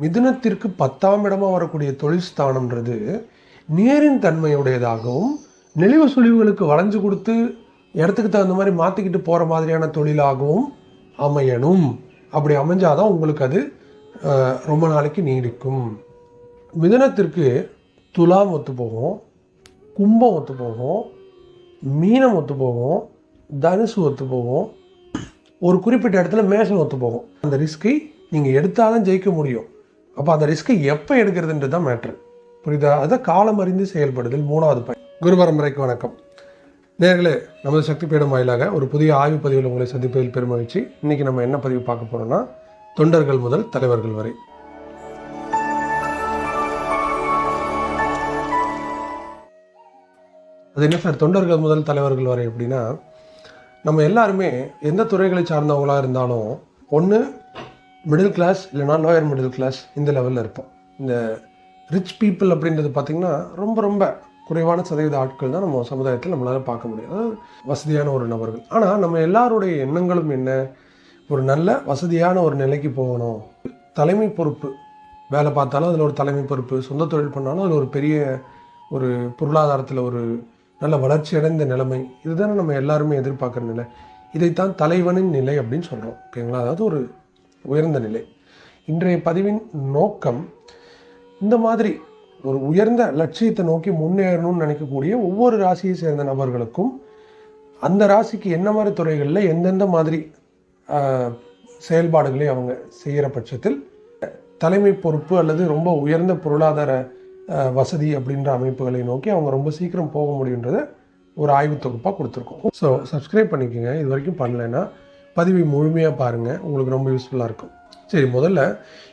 மிதுனத்திற்கு பத்தாம் இடமாக வரக்கூடிய தொழில் ஸ்தானம்ன்றது நேரின் தன்மையுடையதாகவும் நெளிவு சுழிவுகளுக்கு வளைஞ்சு கொடுத்து இடத்துக்கு தகுந்த மாதிரி மாற்றிக்கிட்டு போகிற மாதிரியான தொழிலாகவும் அமையணும். அப்படி அமைஞ்சாதான் உங்களுக்கு அது ரொம்ப நாளைக்கு நீடிக்கும். மிதுனத்திற்கு துலாம் ஒத்து போகும் கும்பம் ஒத்து போகும் மீனம் ஒத்து போகும் தனுசு ஒத்து போகும் ஒரு குறிப்பிட்ட இடத்துல மேஷம் ஒத்து போகும். அந்த ரிஸ்கை நீங்கள் எடுத்தால் தான் ஜெயிக்க முடியும். அப்போ அந்த ரிஸ்க்கை எப்போ எடுக்கிறதுன்றது தான் மேட்ரு புரியுதா? அதை காலம் அறிந்து செயல்படுதல் மூணாவது பயன் குரு பரம்பரைக்கு வணக்கம். நேர்களே நமது சக்தி பீடம் வாயிலாக ஒரு புதிய ஆய்வு பதிவில் உங்களை சந்திப்பதில் பெருமகிழ்ச்சி. இன்னைக்கு நம்ம என்ன பதிவு பார்க்க போகிறோம்னா தொண்டர்கள் முதல் தலைவர்கள் வரை. அது என்ன சார்? தொண்டர்கள் முதல் தலைவர்கள் வரை அப்படின்னா நம்ம எல்லாருமே எந்த துறைகளை சார்ந்தவங்களாக இருந்தாலும் ஒன்று மிடில் கிளாஸ் இல்லைனா லோயர் மிடில் கிளாஸ் இந்த லெவலில் இருப்போம். இந்த ரிச் பீப்புள் அப்படின்றது பார்த்திங்கன்னா ரொம்ப ரொம்ப குறைவான சதவீத ஆட்கள் தான் நம்ம சமுதாயத்தில் நம்மளால் பார்க்க முடியும். அதாவது வசதியான ஒரு நபர்கள். ஆனால் நம்ம எல்லாருடைய எண்ணங்களும் என்ன? ஒரு நல்ல வசதியான ஒரு நிலைக்கு போகணும். தலைமை பொறுப்பு. வேலை பார்த்தாலும் அதில் ஒரு தலைமை பொறுப்பு. சொந்த தொழில் பண்ணாலும் அதில் ஒரு பெரிய ஒரு பொருளாதாரத்தில் ஒரு நல்ல வளர்ச்சி அடைந்த நிலைமை. இதுதானே நம்ம எல்லாருமே எதிர்பார்க்குற நிலை. இதைத்தான் தலைவனின் நிலை அப்படின்னு சொல்கிறோம் ஓகேங்களா? அதாவது ஒரு உயர்ந்த நிலை. இன்றைய பதிவின் நோக்கம் இந்த மாதிரி ஒரு உயர்ந்த லட்சியத்தை நோக்கி முன்னேறணும்னு நினைக்கக்கூடிய ஒவ்வொரு ராசியை சேர்ந்த நபர்களுக்கும் அந்த ராசிக்கு என்ன மாதிரி துறைகளில் எந்தெந்த மாதிரி ஆஹ், செயல்பாடுகளை அவங்க செய்கிற பட்சத்தில் தலைமை பொறுப்பு அல்லது ரொம்ப உயர்ந்த பொருளாதார ஆஹ், வசதி அப்படின்ற அமைப்புகளை நோக்கி அவங்க ரொம்ப சீக்கிரம் போக முடியுன்றத ஒரு ஆய்வு தொகுப்பாக கொடுத்துருக்கோம். ஸோ சப்ஸ்கிரைப் பண்ணிக்கோங்க. இது வரைக்கும் பண்ணலைன்னா பதிவை முழுமையாக பாருங்கள் உங்களுக்கு ரொம்ப யூஸ்ஃபுல்லாக இருக்கும். சரி முதல்ல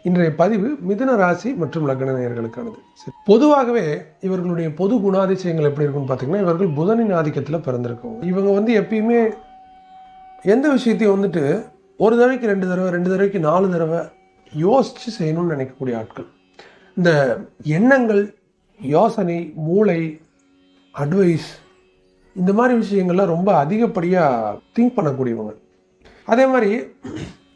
இன்றைய பதிவு மிதுன ராசி மற்றும் லக்ன நேயர்களுக்கானது. சரி பொதுவாகவே இவர்களுடைய பொது குணாதிசயங்கள் எப்படி இருக்கும்னு பார்த்தீங்கன்னா இவர்கள் புதனின் ஆதிக்கத்தில் பிறந்திருக்கும். இவங்க வந்து எப்பயுமே எந்த விஷயத்தையும் வந்துட்டு ஒரு தடவைக்கு ரெண்டு தடவை ரெண்டு தடவைக்கு நாலு தடவை யோசித்து செய்யணும்னு நினைக்கக்கூடிய ஆட்கள். இந்த எண்ணங்கள் யோசனை மூளை அட்வைஸ் இந்த மாதிரி விஷயங்கள்லாம் ரொம்ப அதிகப்படியாக திங்க் பண்ணக்கூடியவங்க. அதே மாதிரி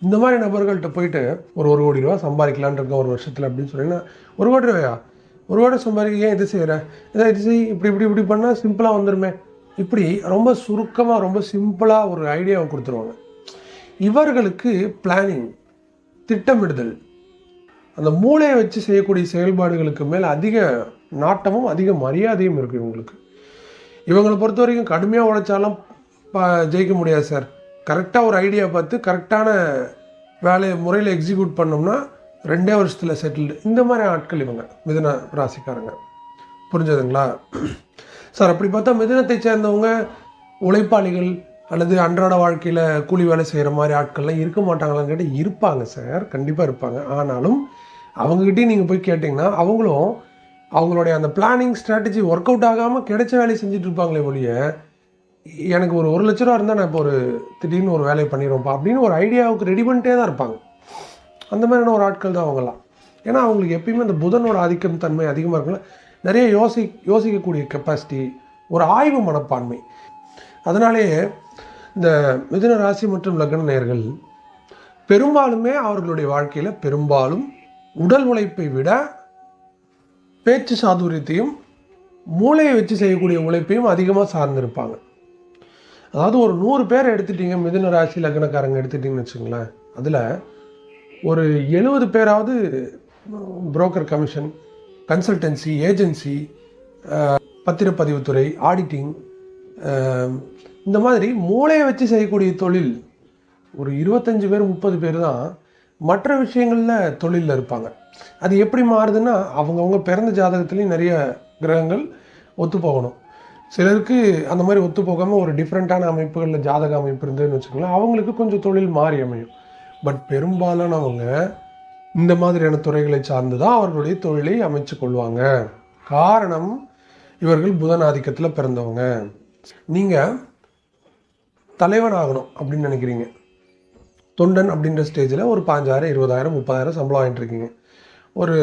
இந்த மாதிரி நபர்கள்ட்ட போயிட்டு ஒரு ஒரு கோடி ரூபா சம்பாதிக்கலான்னு இருக்கோம் ஒரு வருஷத்தில் அப்படின்னு சொன்னீங்கன்னா ஒரு கோடி ரூபாயா? ஒரு கோடி சம்பாதிக்க ஏன் இது செய்கிற இதை இது செய் இப்படி இப்படி இப்படி பண்ணால் சிம்பிளாக வந்துடுமே இப்படி ரொம்ப சுருக்கமாக ரொம்ப சிம்பிளாக ஒரு ஐடியாவை கொடுத்துருவாங்க. இவர்களுக்கு பிளானிங் திட்டமிடுதல் அந்த மூளையை வச்சு செய்யக்கூடிய செயல்பாடுகளுக்கு மேலே அதிக நாட்டமும் அதிக மரியாதையும் இருக்குது இவங்களுக்கு. இவங்களை பொறுத்த வரைக்கும் கடுமையாக உழைச்சாலும் ப- ஜெயிக்க முடியாது சார். கரெக்டாக ஒரு ஐடியா பார்த்து கரெக்டான வேலையை முறையில் எக்ஸிக்யூட் பண்ணோம்னா ரெண்டே வருஷத்தில் செட்டில்டு இந்த மாதிரி ஆட்கள் இவங்க மிதன ராசிக்காரங்க. புரிஞ்சதுங்களா? சார் அப்படி பார்த்தா மிதுனத்தை சேர்ந்தவங்க உழைப்பாளிகள் அல்லது அன்றாட வாழ்க்கையில் கூலி வேலை செய்கிற மாதிரி ஆட்கள்லாம் இருக்க மாட்டாங்களான்னு கேட்டால் இருப்பாங்க சார் கண்டிப்பாக இருப்பாங்க. ஆனாலும் அவங்ககிட்டயும் நீங்கள் போய் கேட்டிங்கன்னா அவங்களும் அவங்களுடைய அந்த பிளானிங் ஸ்ட்ராட்டஜி ஒர்க் அவுட் ஆகாமல் கிடைச்ச வேலையை செஞ்சுட்டு இருப்பாங்களே ஒழிய எனக்கு ஒரு ஒரு லட்ச ரூபா இருந்தால் நான் இப்போ ஒரு திடீர்னு ஒரு வேலையை பண்ணிடுவோம்ப்பா அப்படின்னு ஒரு ஐடியாவுக்கு ரெடி பண்ணிட்டே தான் இருப்பாங்க. அந்த மாதிரியான ஒரு ஆட்கள் தான் அவங்களாம் ஏன்னா அவங்களுக்கு எப்பயுமே அந்த புதனோட ஆதிக்கம் தன்மை அதிகமாக இருக்குல்ல நிறைய யோசி யோசிக்கக்கூடிய கெப்பாசிட்டி ஒரு ஆய்வு மனப்பான்மை. அதனாலேயே இந்த மிதுன ராசி மற்றும் லக்ன நேர்கள் பெரும்பாலுமே அவர்களுடைய வாழ்க்கையில் பெரும்பாலும் உடல் உழைப்பை விட பேச்சு சாதுரியத்தையும் மூளையை வச்சு செய்யக்கூடிய உழைப்பையும் அதிகமாக சார்ந்திருப்பாங்க. அதாவது ஒரு நூறு பேர் எடுத்துட்டீங்க மிதுன ராசி லக்னக்காரங்க எடுத்துட்டீங்கன்னு வச்சுங்களேன் அதில் ஒரு எழுபது பேராவது புரோக்கர் கமிஷன் கன்சல்டன்சி ஏஜென்சி பத்திரப்பதிவுத்துறை ஆடிட்டிங் இந்த மாதிரி மூளையை வச்சு செய்யக்கூடிய தொழில் ஒரு இருபத்தஞ்சு பேர் முப்பது பேர் தான் மற்ற விஷயங்களில் தொழிலில் இருப்பாங்க. அது எப்படி மாறுதுன்னா அவங்கவுங்க பிறந்த ஜாதகத்துலேயும் நிறைய கிரகங்கள் ஒத்து போகணும் சிலருக்கு அந்த மாதிரி ஒத்து போகாமல் ஒரு டிஃப்ரெண்ட்டான அமைப்புகளில் ஜாதக அமைப்பு இருந்ததுன்னு வச்சுக்கோங்களேன் அவங்களுக்கு கொஞ்சம் தொழில் மாறி அமையும். பட் பெரும்பாலானவங்க இந்த மாதிரியான துறைகளை சார்ந்து தான் அவர்களுடைய தொழிலை அமைச்சு கொள்வாங்க. காரணம் இவர்கள் புதன் ஆதிக்கத்தில் பிறந்தவங்க. நீங்கள் தலைவன் ஆகணும் அப்படின்னு நினைக்கிறீங்க. தொண்டன் அப்படின்ற ஸ்டேஜில் ஒரு பாஞ்சாயிரம் இருபதாயிரம் முப்பதாயிரம் சம்பளம் வாங்கிட்டு இருக்கீங்க. ஒரு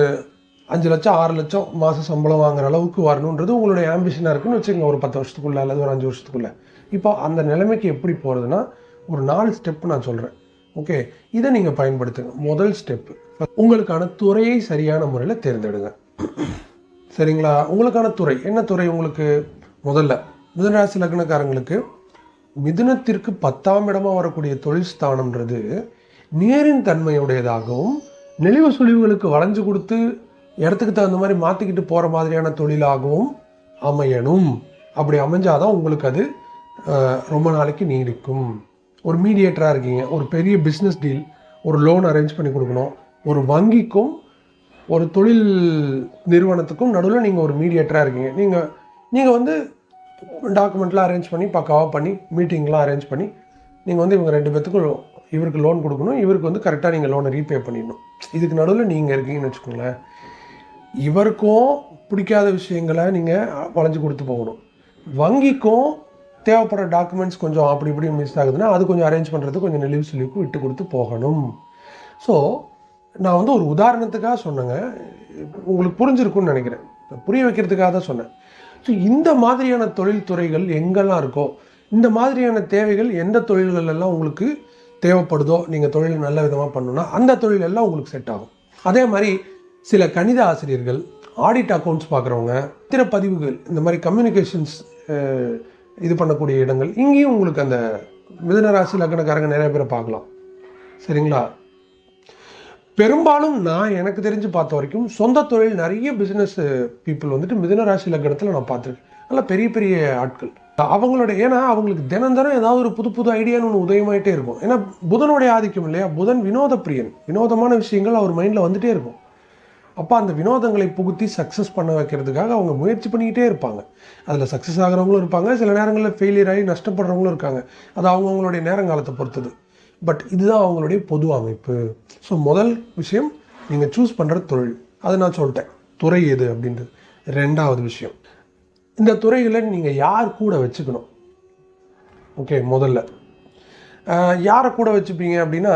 அஞ்சு லட்சம் ஆறு லட்சம் மாதம் சம்பளம் வாங்குற அளவுக்கு வரணுன்றது உங்களுடைய ஆம்பிஷனாக இருக்குன்னு வச்சுக்கோங்க. ஒரு பத்து வருஷத்துக்குள்ளே அல்லது ஒரு அஞ்சு வருஷத்துக்குள்ளே. இப்போ அந்த நிலைமைக்கு எப்படி போகிறதுனா ஒரு நாலு ஸ்டெப் நான் சொல்கிறேன் ஓகே இதை நீங்கள் பயன்படுத்துங்க. முதல் ஸ்டெப்பு உங்களுக்கான துறையை சரியான முறையில் தேர்ந்தெடுங்க. சரிங்களா? உங்களுக்கான துறை. என்ன துறை உங்களுக்கு? முதல்ல மிதுனராசி லக்னக்காரங்களுக்கு மிதுனத்திற்கு பத்தாம் இடமாக வரக்கூடிய தொழில் ஸ்தானம்ன்றது நேரின் தன்மையுடையதாகவும் நெளிவு சுழிவுகளுக்கு வளைஞ்சு கொடுத்து இடத்துக்கு தகுந்த மாதிரி மாற்றிக்கிட்டு போகிற மாதிரியான தொழிலாகவும் அமையணும். அப்படி அமைஞ்சாதான் உங்களுக்கு அது ரொம்ப நாளைக்கு நீடிக்கும். ஒரு மீடியேட்டராக இருக்கீங்க ஒரு பெரிய பிஸ்னஸ் டீல் ஒரு லோன் அரேஞ்ச் பண்ணி கொடுக்கணும். ஒரு வங்கிக்கும் ஒரு தொழில் நிறுவனத்துக்கும் நடுவில் நீங்கள் ஒரு மீடியேட்டராக இருக்கீங்க. நீங்கள் நீங்கள் வந்து டாக்குமெண்ட்லாம் அரேஞ்ச் பண்ணி பக்காவாக பண்ணி மீட்டிங்லாம் அரேஞ்ச் பண்ணி நீங்கள் வந்து இவங்க ரெண்டு பேர்த்துக்கும் இவருக்கு லோன் கொடுக்கணும். இவருக்கு வந்து கரெக்டாக நீங்கள் லோனை ரீபே பண்ணிடணும். இதுக்கு நடுவில் நீங்கள் இருக்கீங்கன்னு வச்சுக்கோங்களேன். இவருக்கும் பிடிக்காத விஷயங்களை நீங்கள் வளைஞ்சு கொடுத்து போகணும். வங்கிக்கும் தேவைப்படுற டாக்குமெண்ட்ஸ் கொஞ்சம் அப்படி இப்படி மிஸ் ஆகுதுன்னா அது கொஞ்சம் அரேஞ்ச் பண்ணுறது கொஞ்சம் நெளிவு சுழிவுக்கு விட்டு கொடுத்து போகணும். ஸோ நான் வந்து ஒரு உதாரணத்துக்காக சொன்னேங்க. உங்களுக்கு புரிஞ்சிருக்கும்னு நினைக்கிறேன். புரிய வைக்கிறதுக்காக தான் சொன்னேன். ஸோ இந்த மாதிரியான தொழில்துறைகள் எங்கெல்லாம் இருக்கோ இந்த மாதிரியான தேவைகள் எந்த தொழில்கள் எல்லாம் உங்களுக்கு தேவைப்படுதோ நீங்கள் தொழில் நல்ல விதமாக பண்ணணும்னா அந்த தொழிலெல்லாம் உங்களுக்கு செட் ஆகும். அதே மாதிரி சில கணித ஆசிரியர்கள் ஆடிட் அக்கௌண்ட்ஸ் பார்க்குறவங்க திறப்பதிவுகள் இந்த மாதிரி கம்யூனிகேஷன்ஸ் இது பண்ணக்கூடிய இடங்கள் இங்கேயும் உங்களுக்கு அந்த மிதனராசி லக்னக்காரங்க நிறைய பேரை பார்க்கலாம். சரிங்களா? பெரும்பாலும் நான் எனக்கு தெரிஞ்சு பார்த்த வரைக்கும் சொந்த தொழில் நிறைய பிஸ்னஸ் பீப்புள் வந்துட்டு மிதனராசி லக்கணத்தில் லக்னத்தில் நான் பார்த்துருக்கேன். நல்லா பெரிய பெரிய ஆட்கள். அவங்களோட ஏன்னா அவங்களுக்கு தினம் தினம் ஏதாவது ஒரு புது புது ஐடியான்னு ஒன்று உதயமாயிட்டே இருக்கும். ஏன்னா புதனுடைய ஆதிக்கம் இல்லையா? புதன் வினோத பிரியன். வினோதமான விஷயங்கள் அவர் மைண்டில் வந்துட்டே இருக்கும். அப்போ அந்த வினோதங்களை புகுத்தி சக்ஸஸ் பண்ண வைக்கிறதுக்காக அவங்க முயற்சி பண்ணிக்கிட்டே இருப்பாங்க. அதில் சக்ஸஸ் ஆகிறவங்களும் இருப்பாங்க சில நேரங்களில் ஃபெயிலியர் ஆகி நஷ்டப்படுறவங்களும் இருக்காங்க. அது அவங்கவுங்களுடைய நேரங்காலத்தை பொறுத்தது. பட் இதுதான் அவங்களுடைய பொது அமைப்பு. ஸோ முதல் விஷயம் நீங்கள் சூஸ் பண்ணுற தொழில். அதை நான் சொல்லிட்டேன். துறை எது அப்படின்றது. ரெண்டாவது விஷயம் இந்த துறைகளை நீங்கள் யார் கூட வச்சுக்கணும்? ஓகே முதல்ல. யாரை கூட வச்சுப்பீங்க அப்படின்னா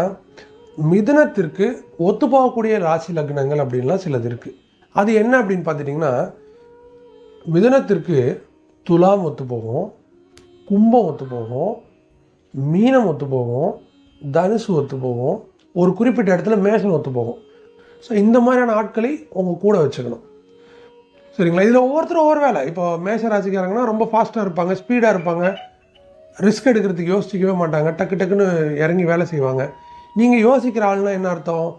மிதுனத்திற்கு ஒத்துப்போகக்கூடிய ராசி லக்னங்கள் அப்படின்லாம் சிலது இருக்குது அது என்ன அப்படின்னு பார்த்துட்டிங்கன்னா மிதுனத்திற்கு துலாம் ஒத்து போகும் கும்பம் ஒத்து போகும் மீனம் ஒத்து போகும் தனுசு ஒத்து போகும் ஒரு குறிப்பிட்ட இடத்துல மேஷம் ஒத்து போகும் ஸோ இந்த மாதிரியான ஆட்களை உங்கள் கூட வச்சுக்கணும். சரிங்களா? இதில் ஒவ்வொருத்தரும் ஒவ்வொரு வேலை. இப்போ மேஷ ராசிக்காரங்கன்னா ரொம்ப ஃபாஸ்ட்டாக இருப்பாங்க ஸ்பீடாக இருப்பாங்க. ரிஸ்க் எடுக்கிறதுக்கு யோசிக்கவே மாட்டாங்க. டக்கு டக்குன்னு இறங்கி வேலை செய்வாங்க. நீங்கள் யோசிக்கிற ஆள்னா என்ன அர்த்தம்?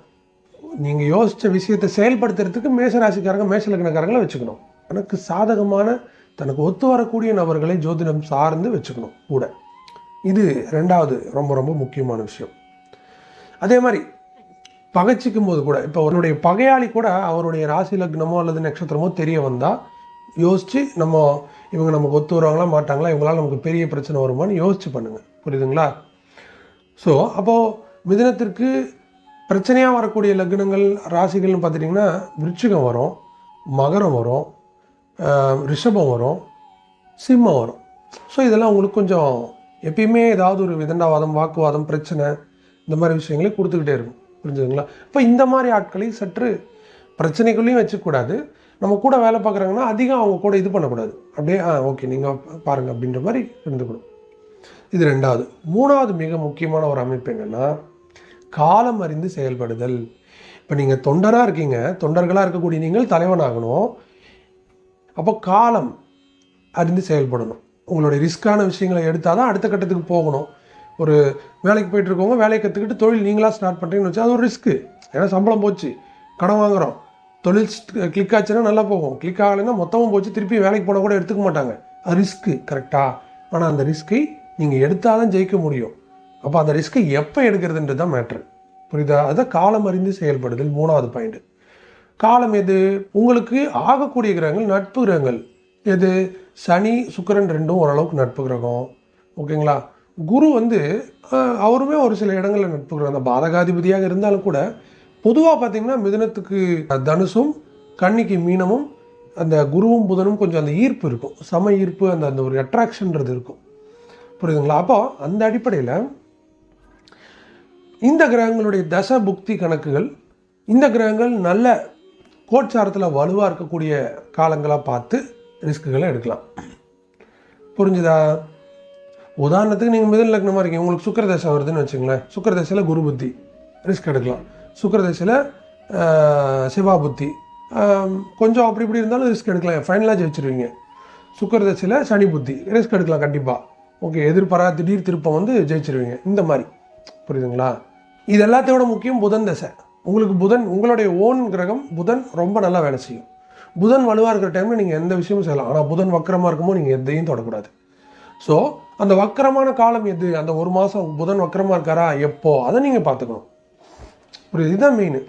நீங்கள் யோசித்த விஷயத்தை செயல்படுத்துறதுக்கு மேஷ ராசிக்காரங்க மேஷ லக்னக்காரங்களை வச்சுக்கணும். எனக்கு சாதகமான தனக்கு ஒத்து வரக்கூடிய நபர்களை ஜோதிடம் சார்ந்து வச்சுக்கணும் கூட. இது ரெண்டாவது ரொம்ப ரொம்ப முக்கியமான விஷயம். அதே மாதிரி பகைச்சிக்கும் போது கூட இப்போ அவருடைய பகையாளி கூட அவருடைய ராசி லக்னமோ அல்லது நட்சத்திரமோ தெரிய வந்தால் யோசித்து நம்ம இவங்க நமக்கு ஒத்து வருவாங்களா மாட்டாங்களா இவங்களால் நமக்கு பெரிய பிரச்சனை வருமான்னு யோசிச்சு பண்ணுங்கள் புரியுதுங்களா? ஸோ அப்போது மிதுனத்திற்கு பிரச்சனையாக வரக்கூடிய லக்னங்கள் ராசிகள்னு பார்த்துட்டிங்கன்னா விருச்சிகம் வரும் மகரம் வரும் ரிஷபம் வரும் சிம்மம் வரும். ஸோ இதெல்லாம் உங்களுக்கு கொஞ்சம் எப்பயுமே ஏதாவது ஒரு விதண்டாவாதம் வாக்குவாதம் பிரச்சனை இந்த மாதிரி விஷயங்களே கொடுத்துக்கிட்டே இருக்கும். புரிஞ்சுதுங்களா? இப்போ இந்த மாதிரி ஆட்களை சற்று பிரச்சனைக்குள்ளேயும் வச்சுக்கூடாது. நம்ம கூட வேலை பார்க்குறாங்கன்னா அதிகம் அவங்க கூட இது பண்ணக்கூடாது. அப்படியே ஆ ஓகே நீங்கள் பாருங்கள் அப்படின்ற மாதிரி இருந்துக்கணும். இது ரெண்டாவது. மூணாவது மிக முக்கியமான ஒரு அமைப்பு என்னென்னா காலம் அறிந்து செயல்படுதல். இப்போ நீங்கள் தொண்டராக இருக்கீங்க தொண்டர்களாக இருக்கக்கூடிய நீங்கள் தலைவனாகணும். அப்போ காலம் அறிந்து செயல்படணும். உங்களுடைய ரிஸ்க்கான விஷயங்களை எடுத்தால் தான் அடுத்த கட்டத்துக்கு போகணும். ஒரு வேலைக்கு போயிட்டுருக்கவங்க வேலையை கற்றுக்கிட்டு தொழில் நீங்களாக ஸ்டார்ட் பண்ணுறீங்கன்னு வச்சா அது ஒரு ரிஸ்க்கு ஏன்னா சம்பளம் போச்சு கடன் வாங்குகிறோம் தொழில் கிளிக் ஆச்சுன்னா நல்லா போகும். கிளிக் ஆகலைன்னா மொத்தமும் போச்சு திருப்பி வேலைக்கு போனால் கூட எடுத்துக்க மாட்டாங்க. அது ரிஸ்க்கு கரெக்டாக ஆனால் அந்த ரிஸ்க்கை நீங்கள் எடுத்தால் தான் ஜெயிக்க முடியும். அப்போ அந்த ரிஸ்க்கை எப்போ எடுக்கிறதுன்றது தான் மேட்ரு புரியுதா? அதுதான் காலம் அறிந்து செயல்படுதல் மூணாவது பாயிண்ட் காலம் எது? உங்களுக்கு ஆகக்கூடிய கிரகங்கள் நட்பு கிரகங்கள். எது? சனி சுக்கிரன் ரெண்டும் ஓரளவுக்கு நட்பு கிரகம். ஓகேங்களா? குரு வந்து அவருமே ஒரு சில இடங்களில் நட்பு கிரகம். அந்த பாதகாதிபதியாக இருந்தாலும் கூட பொதுவாக பார்த்திங்கன்னா மிதுனத்துக்கு தனுசும் கன்னிக்கு மீனமும் அந்த குருவும் புதனும் கொஞ்சம் அந்த ஈர்ப்பு இருக்கும். சம ஈர்ப்பு அந்த அந்த ஒரு அட்ராக்ஷன்றது இருக்கும். புரியுதுங்களா? அப்போ அந்த அடிப்படையில் இந்த கிரகங்களுடைய தச புக்தி கணக்குகள் இந்த கிரகங்கள் நல்ல கோட்சாரத்தில் வலுவாக இருக்கக்கூடிய காலங்களாக பார்த்து ரிஸ்க்குகளை எடுக்கலாம். புரிஞ்சுதா? உதாரணத்துக்கு நீங்கள் மிதன் லக்னமாக இருக்கீங்க உங்களுக்கு சுக்கர தசை வருதுன்னு வச்சுங்களேன் சுக்கர தசையில் குரு புத்தி ரிஸ்க் எடுக்கலாம். சுக்கர தசையில் சிவா புத்தி கொஞ்சம் அப்படி இப்படி இருந்தாலும் ரிஸ்க் எடுக்கலாம். ஃபைனலாக ஜெயிச்சிருவீங்க சுக்கர தசையில் சனி புத்தி ரிஸ்க் எடுக்கலாம் கண்டிப்பாக ஓகே எதிர்பாரா திடீர் திருப்பம் வந்து ஜெயிச்சிருவீங்க. இந்த மாதிரி. புரியுதுங்களா? இது எல்லாத்தையோட முக்கியம் புதன் தசை. உங்களுக்கு புதன் உங்களுடைய ஓன் கிரகம் புதன் ரொம்ப நல்லா வேலை செய்யும். புதன் வலுவாக இருக்கிற டைமில் நீங்கள் எந்த விஷயமும் செய்யலாம். ஆனால் புதன் வக்கரமாக இருக்கும்போது நீங்கள் எதையும் தொடக்கூடாது. ஸோ அந்த வக்கரமான காலம் எது? அந்த ஒரு மாதம் புதன் வக்கரமாக இருக்காரா? எப்போ? அதை நீங்கள் பார்த்துக்கணும். புரியுது? இதுதான் மெயின்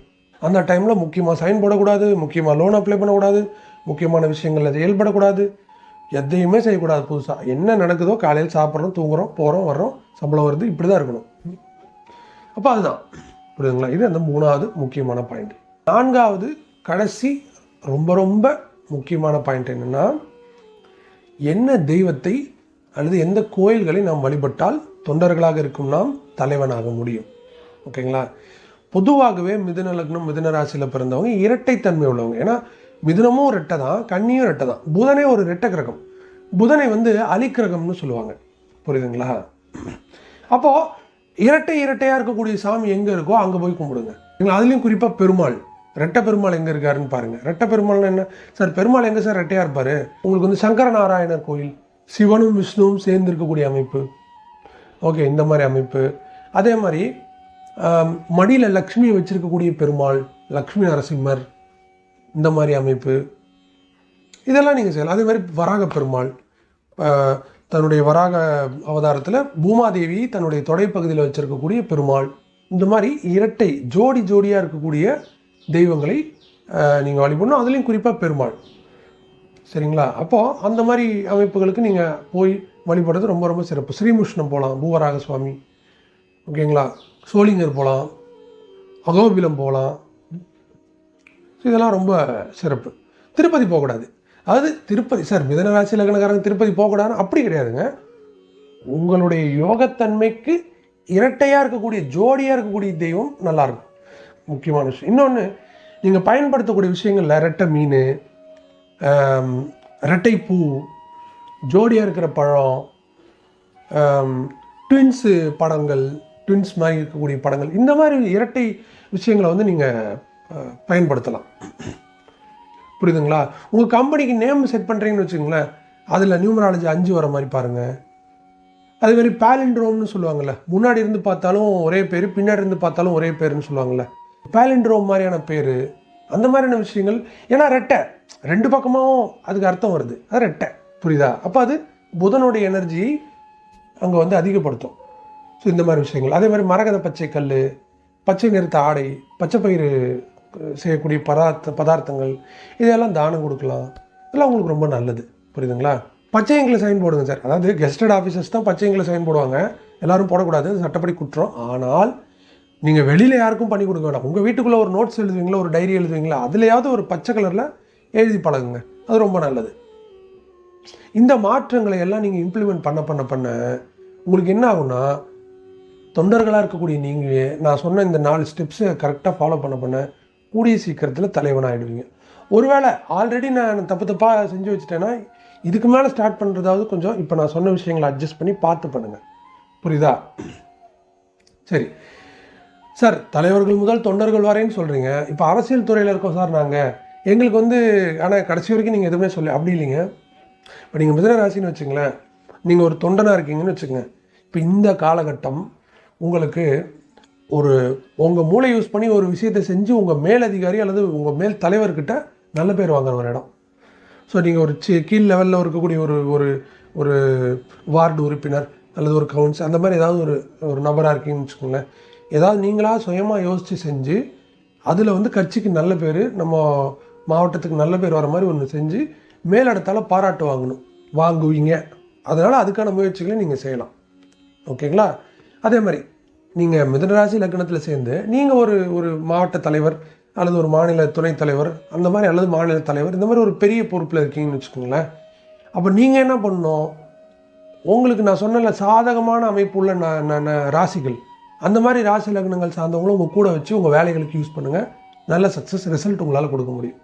அந்த டைமில் முக்கியமாக சைன் போடக்கூடாது முக்கியமாக லோன் அப்ளை பண்ணக்கூடாது முக்கியமான விஷயங்களில் செயல்படக்கூடாது எதையுமே செய்யக்கூடாது புதுசாக என்ன நடக்குதோ காலையில் சாப்பிட்றோம் தூங்குறோம் போகிறோம் வர்றோம் சம்பளம் வருது இப்படி தான் இருக்கணும். அப்போ அதுதான். புரியுதுங்களா? இது அந்த மூணாவது முக்கியமான பாயிண்ட் நான்காவது கடைசி ரொம்ப ரொம்ப முக்கியமான பாயிண்ட் என்னென்னா என்ன தெய்வத்தை அல்லது எந்த கோயில்களை நாம் வழிபட்டால் தொண்டர்களாக இருக்கும் நாம் தலைவனாக முடியும். ஓகேங்களா? பொதுவாகவே மிதுன லக்னம் மிதுன ராசியில் பிறந்தவங்க இரட்டைத்தன்மை உள்ளவங்க. ஏன்னா மிதுனமும் ரெட்டை தான் கண்ணியும் ரெட்டை தான். புதனே ஒரு ரெட்டை கிரகம். புதனை வந்து அலிக்கிரகம்னு சொல்லுவாங்க. புரியுதுங்களா? அப்போது இரட்டை இரட்டையாக இருக்கக்கூடிய சாமி எங்கே இருக்கோ அங்கே போய் கும்பிடுங்க. நீங்கள் அதுலேயும் குறிப்பாக பெருமாள். ரெட்டை பெருமாள் எங்கே இருக்காருன்னு பாருங்கள் ரெட்டை பெருமாள்னா என்ன? சார் பெருமாள் எங்கே சார் ரெட்டையாக இருப்பார்? உங்களுக்கு வந்து சங்கர நாராயணர் கோயில் சிவனும் விஷ்ணுவும் சேர்ந்து இருக்கக்கூடிய அமைப்பு. ஓகே இந்த மாதிரி அமைப்பு. அதே மாதிரி மடியில் லக்ஷ்மியை வச்சிருக்கக்கூடிய பெருமாள் லக்ஷ்மி நரசிம்மர் இந்த மாதிரி அமைப்பு. இதெல்லாம் நீங்கள் செய்யலாம். அதே மாதிரி வராக பெருமாள் தன்னுடைய வராக அவதாரத்தில் பூமாதேவி தன்னுடைய தொடைப்பகுதியில் வச்சிருக்கக்கூடிய பெருமாள். இந்த மாதிரி இரட்டை ஜோடி ஜோடியாக இருக்கக்கூடிய தெய்வங்களை நீங்கள் வழிபடணும் அதுலேயும் குறிப்பாக பெருமாள். சரிங்களா? அப்போது அந்த மாதிரி அமைப்புகளுக்கு நீங்கள் போய் வழிபடுறது ரொம்ப ரொம்ப சிறப்பு. ஸ்ரீமுஷ்ணம் போகலாம் பூவராக சுவாமி. ஓகேங்களா? சோளிங்கர் போகலாம் அகோபிலம் போகலாம் இதெல்லாம் ரொம்ப சிறப்பு. திருப்பதி போகக்கூடாது. அதாவது திருப்பதி சார் மிதன ராசி லக்னக்காரங்க திருப்பதி போகக்கூடாதுன்னு அப்படி கிடையாதுங்க. உங்களுடைய யோகத்தன்மைக்கு இரட்டையாக இருக்கக்கூடிய ஜோடியாக இருக்கக்கூடிய தெய்வம் நல்லாயிருக்கும். முக்கியமான விஷயம். இன்னொன்று நீங்கள் பயன்படுத்தக்கூடிய விஷயங்களில் ரெட்டை மீன் ரெட்டை பூ ஜோடியாக இருக்கிற பழம் ட்வின்ஸு படங்கள் ட்வின்ஸ் மாதிரி இருக்கக்கூடிய படங்கள் இந்த மாதிரி இரட்டை விஷயங்களை வந்து நீங்கள் பயன்படுத்தலாம். புரியுதுங்களா? உங்கள் கம்பெனிக்கு நேம் செட் பண்ணுறீங்கன்னு வச்சுக்கோங்களேன் அதில் நியூமராலஜி அஞ்சு வர மாதிரி பாருங்கள் அதே மாதிரி பேலிண்ட்ரோம்னு சொல்லுவாங்கள்ல முன்னாடி இருந்து பார்த்தாலும் ஒரே பேர் பின்னாடி இருந்து பார்த்தாலும் ஒரே பேருன்னு சொல்லுவாங்கள்ல பேலிண்ட்ரோம் மாதிரியான பேர் அந்த மாதிரியான விஷயங்கள். ஏன்னா ரெட்டை ரெண்டு பக்கமாகவும் அதுக்கு அர்த்தம் வருது. அது ரெட்டை புரியுதா? அப்போ அது புதனுடைய எனர்ஜி அங்கே வந்து அதிகப்படுத்தும். ஸோ இந்த மாதிரி விஷயங்கள். அதே மாதிரி மரகத பச்சை கல் பச்சை நிறுத்த ஆடை பச்சை பயிறு செய்யக்கூடிய பதார்த்த பதார்த்தங்கள் இதெல்லாம் தானம் கொடுக்கலாம். இதெல்லாம் உங்களுக்கு ரொம்ப நல்லது. புரியுதுங்களா? பச்சைங்களை சைன் போடுங்க சார். அதாவது கெஸ்டட் ஆஃபீஸர்ஸ் தான் பச்சைங்களை சைன் போடுவாங்க. எல்லோரும் போடக்கூடாது. சட்டப்படி குற்றம். ஆனால் நீங்கள் வெளியில் யாருக்கும் பண்ணி கொடுக்க வேண்டாம். உங்கள் வீட்டுக்குள்ளே ஒரு நோட்ஸ் எழுதுவீங்களா? ஒரு டைரி எழுதுவீங்களா? அதுலையாவது ஒரு பச்சை கலரில் எழுதி பழகுங்க. அது ரொம்ப நல்லது. இந்த மாற்றங்களை எல்லாம் நீங்கள் இம்ப்ளிமெண்ட் பண்ண பண்ண பண்ண உங்களுக்கு என்ன ஆகும்னா தொண்டர்களாக இருக்கக்கூடிய நீங்கள் நான் சொன்ன இந்த நாலு ஸ்டெப்ஸை கரெக்டாக ஃபாலோ பண்ண பண்ண கூடிய சீக்கிரத்தில் தலைவனாகிடுவீங்க ஒருவேளை ஆல்ரெடி நான் தப்பு தப்பாக செஞ்சு வச்சுட்டேன்னா இதுக்கு மேலே ஸ்டார்ட் பண்ணுறதாவது கொஞ்சம் இப்போ நான் சொன்ன விஷயங்களை அட்ஜஸ்ட் பண்ணி பார்த்து பண்ணுங்கள் புரியுதா? சரி. சார் தலைவர்கள் முதல் தொண்டர்கள் வரைன்னு சொல்கிறீங்க இப்போ அரசியல் துறையில் இருக்கோம் சார் நாங்கள் எங்களுக்கு வந்து ஆனால் கடைசி வரைக்கும் நீங்கள் எதுவுமே சொல்ல அப்படி இல்லைங்க. இப்போ நீங்கள் மிதன ராசின்னு வச்சுங்களேன் நீங்கள் ஒரு தொண்டனாக இருக்கீங்கன்னு வச்சுக்கோங்க. இப்போ இந்த காலகட்டம் உங்களுக்கு ஒரு உங்கள் மூளை யூஸ் பண்ணி ஒரு விஷயத்தை செஞ்சு உங்கள் மேலதிகாரி அல்லது உங்கள் மேல் தலைவர்கிட்ட நல்ல பேர் வாங்குற ஒரு இடம். ஸோ நீங்கள் ஒரு சி கீழ் லெவலில் இருக்கக்கூடிய ஒரு ஒரு ஒரு வார்டு உறுப்பினர் அல்லது ஒரு கவுன்சில் அந்த மாதிரி ஏதாவது ஒரு ஒரு நபராக இருக்கீங்கன்னு வச்சுக்கோங்களேன். ஏதாவது நீங்களாக சுயமாக யோசித்து செஞ்சு அதில் வந்து கட்சிக்கு நல்ல பேர் நம்ம மாவட்டத்துக்கு நல்ல பேர் வர மாதிரி ஒன்று செஞ்சு மேலிடத்தால் பாராட்டு வாங்கணும். வாங்குவீங்க. அதனால் அதுக்கான முயற்சிகளை நீங்கள் செய்யலாம். ஓகேங்களா? அதே மாதிரி நீங்கள் மிதனராசி லக்னத்தில் சேர்ந்து நீங்கள் ஒரு ஒரு மாவட்ட தலைவர் அல்லது ஒரு மாநில துணைத் தலைவர் அந்த மாதிரி அல்லது மாநில தலைவர் இந்த மாதிரி ஒரு பெரிய பொறுப்பில் இருக்கீங்கன்னு வச்சுக்கோங்களேன். அப்போ நீங்கள் என்ன பண்ணணும்? உங்களுக்கு நான் சொன்னல சாதகமான அமைப்பு உள்ள நான் ந- ராசிகள். அந்த மாதிரி ராசி லக்னங்கள் சார்ந்தவங்களும் உங்கள் கூட வச்சு உங்கள் வேலைகளுக்கு யூஸ் பண்ணுங்கள் நல்ல சக்ஸஸ் ரிசல்ட் உங்களால் கொடுக்க முடியும்.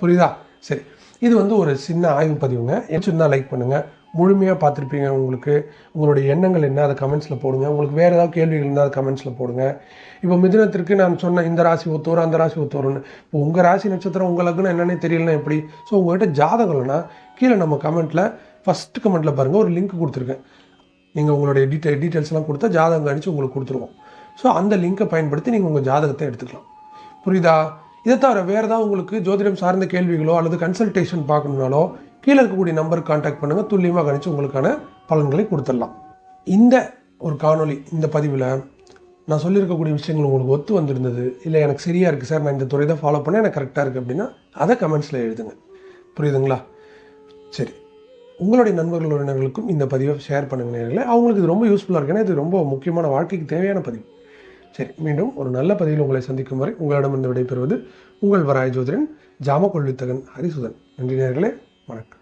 புரியுதா? சரி. இது வந்து ஒரு சின்ன ஆய்வு பதிவுங்க. என்ன லைக் பண்ணுங்கள் முழுமையாக பார்த்துருப்பீங்க உங்களுக்கு. உங்களுடைய எண்ணங்கள் என்ன அதை கமெண்ட்ஸில் போடுங்க. உங்களுக்கு வேறு ஏதாவது கேள்விகள் இருந்தால் அதை கமெண்ட்ஸில் போடுங்க. இப்போ மிதினத்திற்கு நான் சொன்ன இந்த ராசி ஒத்தோரும் அந்த ராசி ஒத்தோரும்னு இப்போ உங்கள் ராசி நட்சத்திரம் உங்கள் லக்னம் என்னன்னே தெரியலனா எப்படி? ஸோ உங்கள்கிட்ட ஜாதகம் இல்லைன்னா கீழே நம்ம கமெண்ட்டில் ஃபஸ்ட்டு கமெண்ட்டில் பாருங்கள் ஒரு லிங்க் கொடுத்துருக்கேன். நீங்கள் உங்களுடைய டீட்டெயில் டீட்டெயில்ஸ்லாம் கொடுத்தா ஜாதகம் அடித்து உங்களுக்கு கொடுத்துருவோம். ஸோ அந்த லிங்கை பயன்படுத்தி நீங்கள் உங்கள் ஜாதகத்தை எடுத்துக்கலாம். புரியுதா? இதை தவிர வேறு ஏதாவது உங்களுக்கு ஜோதிடம் சார்ந்த கேள்விகளோ அல்லது கன்சல்டேஷன் பார்க்கணுனாலோ கீழே இருக்கக்கூடிய நம்பருக்கு காண்டாக்ட் பண்ணுங்கள் துல்லியமாக கணிச்சு உங்களுக்கான பலன்களை கொடுத்துடலாம். இந்த ஒரு காணொளி இந்த பதிவில் நான் சொல்லியிருக்கக்கூடிய விஷயங்கள் உங்களுக்கு ஒத்து வந்திருந்தது. இல்லை எனக்கு சரியாக இருக்குது சார். நான் இந்த துறை தான் ஃபாலோ பண்ணேன். எனக்கு கரெக்டாக இருக்குது அப்படின்னா அதை கமெண்ட்ஸில் எழுதுங்க. புரியுதுங்களா? சரி. உங்களுடைய நண்பர்கள் உறவினர்களுக்கும் இந்த பதிவை ஷேர் பண்ணுங்க நேர்களே அவங்களுக்கு இது ரொம்ப யூஸ்ஃபுல்லாக இருக்கு. ஏன்னா இது ரொம்ப முக்கியமான வாழ்க்கைக்கு தேவையான பதிவு. சரி மீண்டும் ஒரு நல்ல பதிவில் உங்களை சந்திக்கும் வரை உங்களிடமிருந்து விடைபெறுவது உங்கள் வராய ஜோதிடன் ஜாமக்கொள்வித்தகன் ஹரிசுதன். நன்றி நேர்களே வணக்கம்.